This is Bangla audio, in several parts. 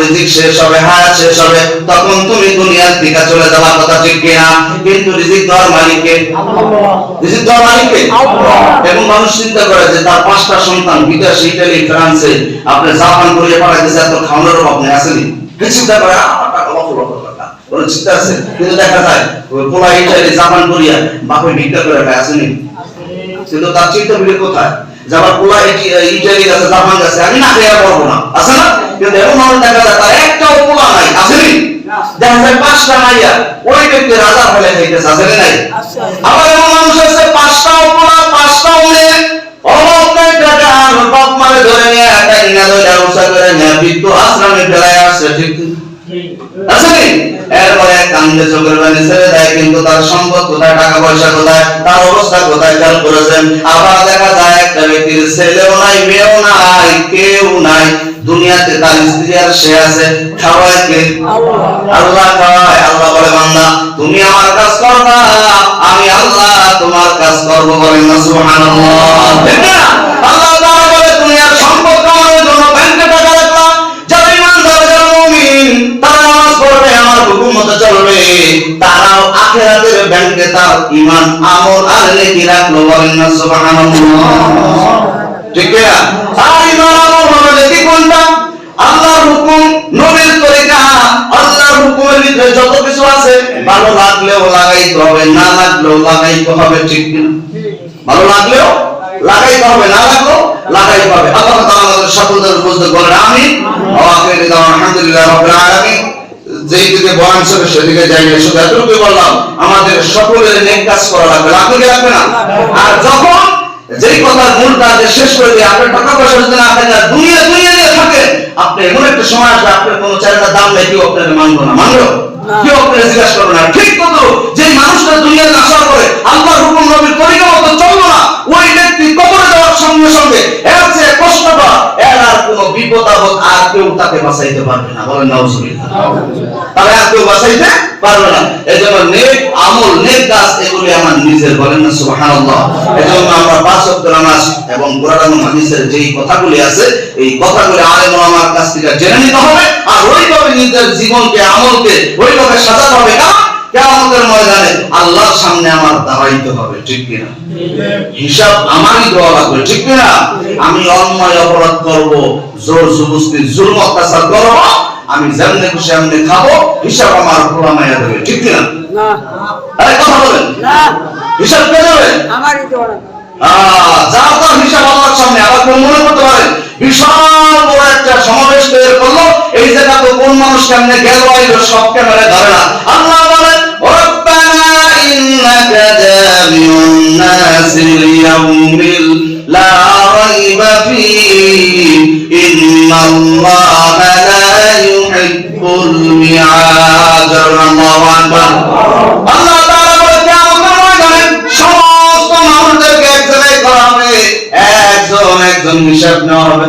রিজিক শেষ হবে হায়াত শেষ হবে, তখন তুমি দুনিয়ার দিকে চলে যাওয়ার কথা ঠিক কিনা? কিন্তু রিজিক দেওয়ার মালিককে রিজিক দেওয়ার মালিককে? এবং মানুষ চিন্তা করে যে তার পাঁচটা সন্তান, বিদেশে ইটালি ফ্রান্সে, আপনি জাপান করিয়ে পাঠাইতেছে এত খাওয়ানোর অভাব নেই, আসেনি। চিন্তা করে? আমার টাকা লক্ষ ওর কিন্তু দেখা যায় পোলা ইটালি জাপান করিয়া বাপে ভিক্ষা করে আসেনি। কিন্তু তার চিন্তা কোথায়? যে আমার পোলা ইটি- ইটালি আছে জাপান আছে আমি না খেয়ে পারব না। আছে না? কিন্তু এমন মানুষ দেখা যায় তার একটাও পোলা নাই। আসেনি দেখা যায় পাঁচটা মাইয়া ওই ব্যক্তি রাজা ফেলে খাইতেছে আছে নাই? আবার কান্দে চোখের পানি ছেড়ে দেয় কিন্তু তার সম্পদ কোথায় টাকা পয়সা কোথায় তার অবস্থা কোথায় খেয়াল করেছেন? আবার দেখা যায় একটা ব্যক্তির ছেলেও নাই মেয়েও নাই কেউ নাই। দুনিয়াতে তার স্ত্রী আর সে আছে। খাওয়ায় আল্লাহ। খাওয়ায় আল্লাহ বলে বান্দা তুমি আমার কাজ করবা আমি আল্লাহ তোমার কাজ করব বলেন না সুবহানাল্লাহ। ঠিক না? আল্লাহ তাআলা বলে দুনিয়ার সম্পদ কামানোর জন্য ব্যাংকে টাকা রাখলাম যারা ইমানদার যারা মুমিন তারা নামাজ পড়বে আমার হুকুম মতো চলবে। আখিরাতের ব্যাংকে তার ঈমান আমল আর নেকি রাখল বলেন না, সুবহানাল্লাহ। ঠিক না আর ঈমান আমল হলো নেকি কোনটা? আল্লাহর হুকুম নবীর তরিকা, আল্লাহর হুকুমের ভিতরে যত কিছু আছে, ভালো লাগলেও লাগাইতে হবে, না লাগলেও লাগাইতে হবে, ঠিক না ভালো লাগলেও লাগাইতে হবে, না লাগলেও লাগাইতে হবে। আল্লাহ তাআলা আমাদের সকলদের বুঝতে বলেন আমি ওয়াকিল আলহামদুলিল্লাহ রাব্বিল আলামিন। যেই দিকে বয়ান সেদিকে যাই না শুধু এতটুকু বললাম, আমাদের সকলের নেক কাজ করা লাগবে। কি না? আর যখন যেই কাজ শেষ করে দিয়ে আপনার টাকা পয়সা যদি না থাকে নিয়ে থাকে আপনি এমন একটা সময় আসবে, আপনার কোনো চারিটা দাম নেই, কেউ মানবো না। কেউ জিজ্ঞাসা করবে না। ঠিক কত যে মানুষটা দুনিয়াতে আসার পরে আল্লাহর হুকুম নবীর তরিকা মতো চলবো না, ওই ব্যক্তি কবরে যাওয়ার সঙ্গে সঙ্গে কষ্ট পাওয়া এর আর কোনো বিপদ আপদ আর কেউ তাকে বাঁচাইতে পারবে না। বলেন তাহলে আর কেউ বাঁচাইতে পারবে না। নেক আমল, নেক কাজ, এগুলি আমার নিজের, বলেন না আমরা পাঁচ নামাজ এবং কোরআন এবং যেই কথাগুলি আছে, এই কথাগুলি আলেম ওলামার কাছ থেকে জেনে নিতে হবে। আর ওইভাবে নিজের জীবনকে, আমলকে, ওইভাবে সাজাতে হবে। না কেয়ামতের ময়দানে আল্লাহর সামনে আমার দাঁড়াইতে হবে ঠিক কিনা? হিসাব আমারই দেওয়া লাগবে ঠিক কিনা? আমি অন্যায় অপরাধ করব জোর জবস্তি জুলম অত্যাচার করব আমি যেমনে খুশি এমনি খাব হিসাব আমার খোলা মায়া দেবে ঠিক কিনা? না। আরে কথা বলেন। না। হিসাব কে দেবে? আমারই যা তার হিসাব আল্লাহর সামনে আবার কোন মনে করতে পারেন বিশাল বড় একটা সমাবেশ তৈরি করল এই জায়গা তো কোন মানুষ কেমনে গেল সব ক্যামেরা ধরে না। আল্লাহ লিয়াউমিল লা রাইবা ফীহি ইন্নাল্লাহা লা ইউহিব্বুল মিআদ আল্লাহু আকবার আল্লাহ তাআলা বলে কিয়ামতের ময়দানে সমস্ত মানুষদেরকে এক জায়গায় করা হবে। একজন একজন হিসাব নেওয়া হবে।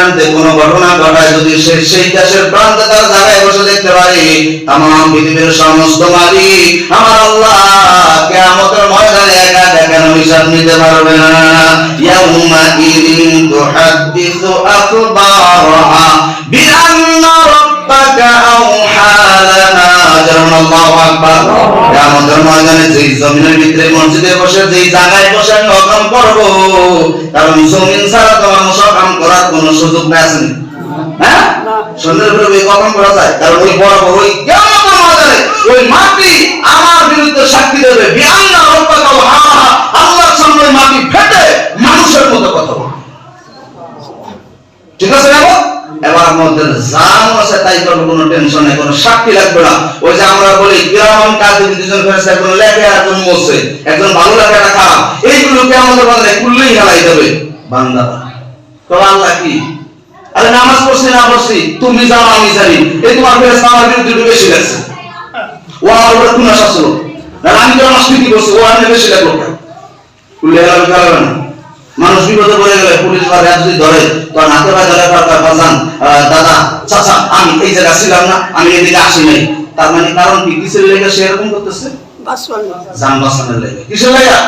প্রান্তে কোনো ঘটনা ঘটায় যদি সে সেই দেশের প্রান্তে তার জায়গায় বসে দেখতে পারে তাম পৃথিবীর সমস্ত মালিক আমার আল্লাহ কিয়ামতের ময়দানে একা দেখানো হিসাব নিতে পারবে না। ইয়াউমা ময়দানে জমিনের ভিতরে মসজিদে বসে যেই জায়গায় বসে আমি অকাম করব, কারণ জমিন ছাড়া তোমার করার কোনো সুযোগ নাই, আছে হ্যাঁ? কারণ ওই ওই কেমন ওই আমার বিরুদ্ধে সাক্ষী দেবে। বিআন্না সামনে মাটি ফেটে মানুষের মতো কথা বলবে ঠিক আছে বাবা এবার আমাদের জান আছে, তাই করব কোনো টেনশন নেই, কোনো সাক্ষী লাগবে না। ওই যে আমরা বলি গ্রাম কাজে দুজন ফেরেছে একজন লেখে আর একজন মোছে একজন ভালো লাগে খারাপ। এইগুলোকে আমাদের বাংলায় কুললেই হেলাই দেবে বান্দা। তো আল্লাহ কি? আরে নামাজ পড়ছি, না পড়ছি, তুমি জানো, আমি জানি। এই তোমার ফেরেছে আমার বিরুদ্ধে একটু বেশি লাগছে ও আমার উপরে কোন আশা না, আমি তো আমার স্মৃতি করছি? ও আমি বেশি লাগল গেলাম গেলাম না। মানুষ বিপদে পড়ে গেলে পুলিশ বা র্যাব যদি ধরে ধরে বাজান দাদা চাচা আমি এই জায়গা ছিলাম না আমি এদিকে আসি নাই। তার মানে কারণ কি? কিসের লেগে সে এরকম করতেছে? যান বাঁচানোর লেগে। কিসের লেগে?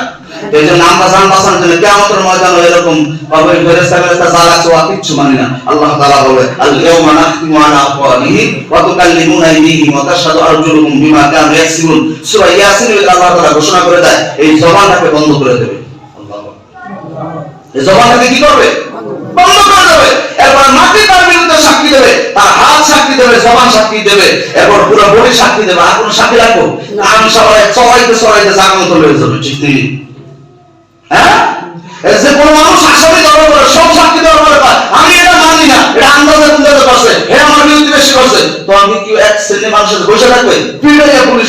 এই জন্য আমরা যান বাঁচানোর জন্য কেমন ময়দান এরকম ভাবে ফেরেস্তা ফেরেস্তা যা লাগছে ও কিচ্ছু মানি না। আল্লাহ তাআলা বলে আল ইয়াউমা নাখতিমু আলা আফওয়াহিহিম ওয়া তুকাল্লিমুনা আইদিহিম ওয়া তাশহাদু আরজুলুহুম বিমা কানু ইয়াকসিবুন। সূরা ইয়াসিনের আল্লাহ তাআলা ঘোষণা করে দেয় এই জবানটাকে বন্ধ করে দেবে। হ্যাঁ সব দেওয়ার আমি এটা এটা আন্দাজে করছে। কি এক শ্রেণির মানুষের বসে পুলিশ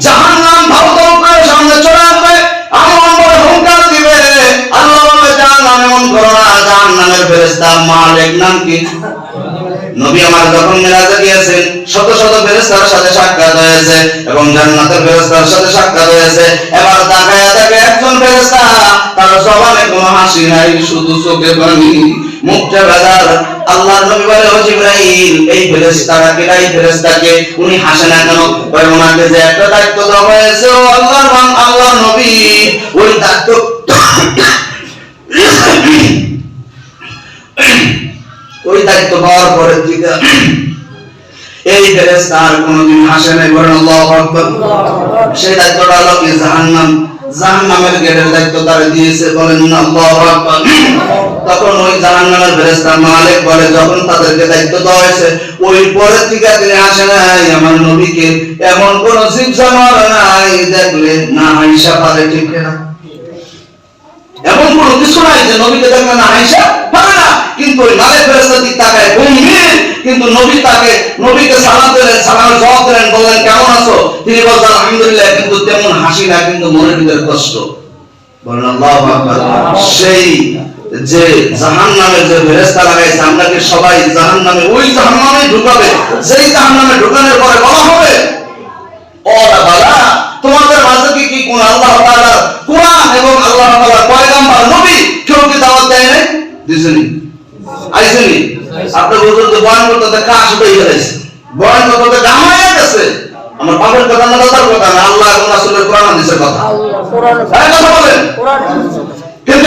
জাহান নাম করে সামনে চলে মন করো না নামের ফেরেস্তা মালিক নাম কি? নবী আমার যখন মেরাজে গিয়েছেন, শত শত ফেরেশতার সাথে সাক্ষাৎ হয়েছে এবং জান্নাতের ফেরেশতার সাথে সাক্ষাৎ হয়েছে। এবার তাকায় দেখে একজন ফেরেশতা, তার জবানে কোনো হাসি নাই, শুধু চোখে পানি, মুখটা বেজার আল্লাহর নবী বলে, ও জিবরাইল, এই ফেরেশতারা কে? এই ফেরেশতাকে উনি হাসে না কেন? কয়, ওনাকে যে একটা দায়িত্ব দেওয়া হয়েছে, ও আল্লাহর আল্লাহর নবী। ওই দায়িত্ব ওই দায়িত্ব পাওয়ার থেকে এই ফেরেশতা আর নাই বলেন আল্লাহু আকবার। সেই দায়িত্বটা জাহান্নাম, জাহান্নামের গেটের দায়িত্ব দিয়েছে, বলেন আল্লাহু আকবার। তখন ওই জাহান্নামের ফেরেশতা মালিক বলে, যখন তাদেরকে দায়িত্ব দেওয়া হয়েছে, ওই পরের থেকে তিনি আসে নাই, আমার নবীকে এমন কোন শিক্ষা মারে নাই, দেখলে না হাইসা পারে ঠিক না। এমন নাই যে দেখলে না না। কিন্তু ওই মালেক ফেরেশতার দিক গম্ভীর। কিন্তু নবী তাকে, নবীকে সালাম দিলেন, সালামের জবাব দিলেন, বললেন, কেমন আছো? তিনি বলছেন আলহামদুলিল্লাহ, কিন্তু তেমন হাসি না কিন্তু ভিতরে কষ্ট। আল্লাহু সেই যে জাহান্নামের যে ফেরেশতা লাগাইছে আমরা কি সবাই জাহান্নামে, ওই জাহান্নামে ঢুকাবে। সেই জাহান্নামে ঢুকানোর পরে বলা হবে তোমাদের মাঝে কি কি কোন আল্লাহ তাআলা কোরআন এবং আল্লাহ তাআলা পয়গাম্বর নবী কেউ কি দাওয়াত দেয় নাই? দিছেনি। আইছেনি। আপনি বলছেন যে বয়ান করতে বয়ান করতে জামাইয়া গেছে। আমার বাবার কথা না দাদার কথা না আল্লাহ এবং রাসূলের কোরআন হাদিসের কথা। কোরআন কথা বলেন। কিন্তু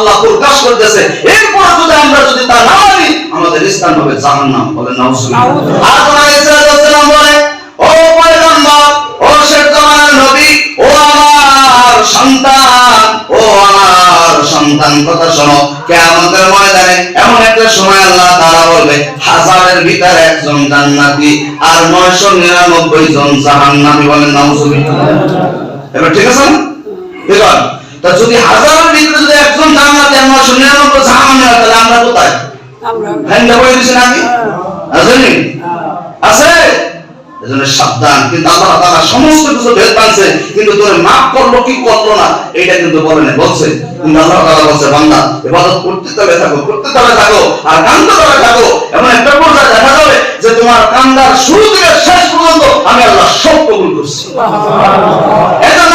আল্লাহ প্রকাশ করতেছে। এরপর যদি আমরা যদি তা না মানি আমাদের স্থান হবে জাহান্নাম। বলে নাউজুবিল্লাহ আর কোরআন ইসলাম বলে ও পয়গম্বর ও শেখ জামানের নবী ও আমার সন্তান ও আমার সন্তান। কথা শোনো কিয়ামতের ময়দানে এমন একটা সময় আল্লাহ তাআলা বলবে হাজারের ভিতরে একজন জান্নাতি আর 999 জন জাহান্নামী বলেন নাউজুবিল্লাহ এবার ঠিক আছে? না আছে তা যদি হাজারের ভিতরে যদি একজন 999 জাহান্নামী হয় তাহলে আমরা কোথায়? হ্যাঁ বলে দিছি নাকি? আসেনি আছে এজন্য সাবধান। কিন্তু আল্লাহ তাআলা সমস্ত কিছু ভেদ পাচ্ছে কিন্তু তোর মাফ করল কি করল না এটা কিন্তু বলে না বলছে কিন্তু আল্লাহ তাআলা বলছে বান্দা ইবাদত করতে তবে থাকো করতে তবে থাকো আর কান্দতে তবে থাকো। এমন একটা পর্যায়ে দেখা যাবে যে তোমার কান্দার শুরু থেকে শেষ পর্যন্ত আমি আল্লাহ সব কবুল করছি। এজন্য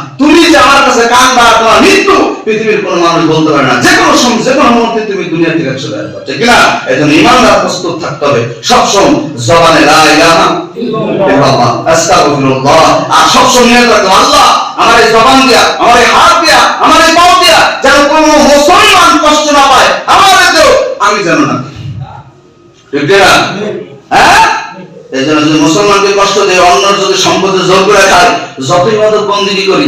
তুমি যে, আমার কাছে কান বা তোমার মৃত্যু। পৃথিবীর কোনো মানুষ বলতে পারে না। যে কোনো সময় যে কোনো মুহূর্তে তুমি দুনিয়া থেকে চলে আসবে। ঠিক এই জন্য ইমানদার প্রস্তুত থাকতে হবে। সবসময় জবানে আর সবসময় নিয়ে আল্লাহ, আমার এই জবান দিয়া, আমার এই হাত দিয়া, আমার এই পাও দিয়া যেন মুসলমান কষ্ট না পায়। আমার আমি যেন না ঠিক হ্যাঁ? এই জন্য যদি মুসলমানকে কষ্ট দেয় অন্য যদি সম্পদে জোর করে খায়, যতই মতো বন্দিগি করি